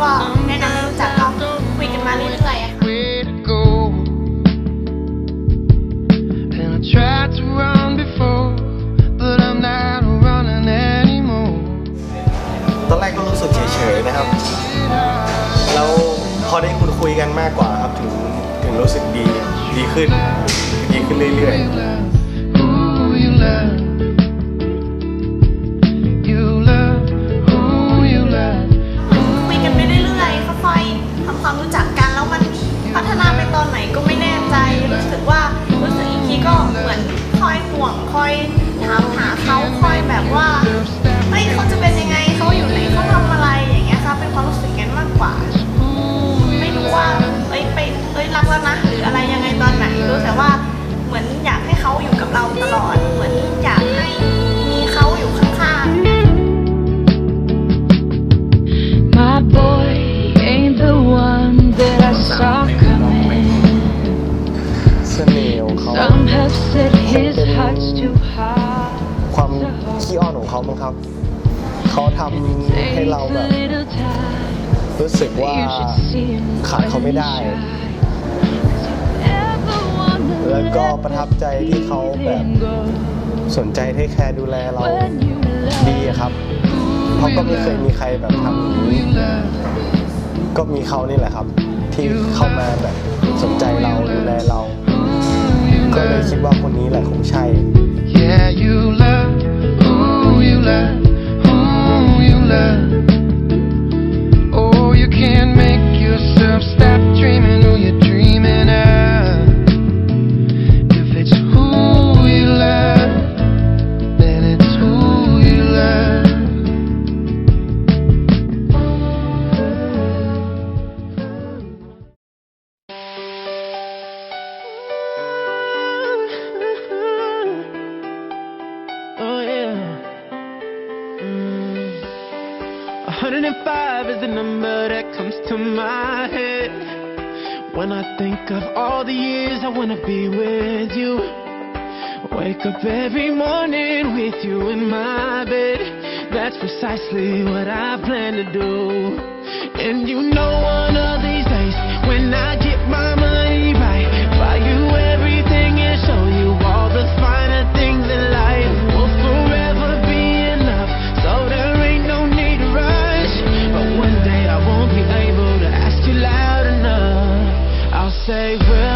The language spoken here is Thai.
ก็แนะนำให้รู้จักก็คุยกันมาเรื่อยๆตอนแรกก็รู้สึกเฉยๆนะครับ แล้วพอได้คุณคุยกันมากกว่าครับถึงถึงรู้สึกดีดีขึ้น ดีขึ้นเรื่อยๆ ห่ ความขี้อ้อนของเขามั้งครับ เขาทำให้เราแบบ รู้สึกว่าขาดเขาไม่ได้ แล้วก็ประทับใจที่เขาแบบสนใจเทคแคร์ดูแลเราดีอะครับเพราะก็ไม่เคยมีใครแบบทำอย่างนี้ก็มีเขานี่แหละครับ ที่เข้ามาแบบสนใจเราดูแลเรา ก็เลยคิดว่าคนนี้แหละคงใช่ 105 is the number that comes to my head. When I think of all the years I wanna be with you. Wake up every morning with you in my bed. That's precisely what I plan to do. And you know say we're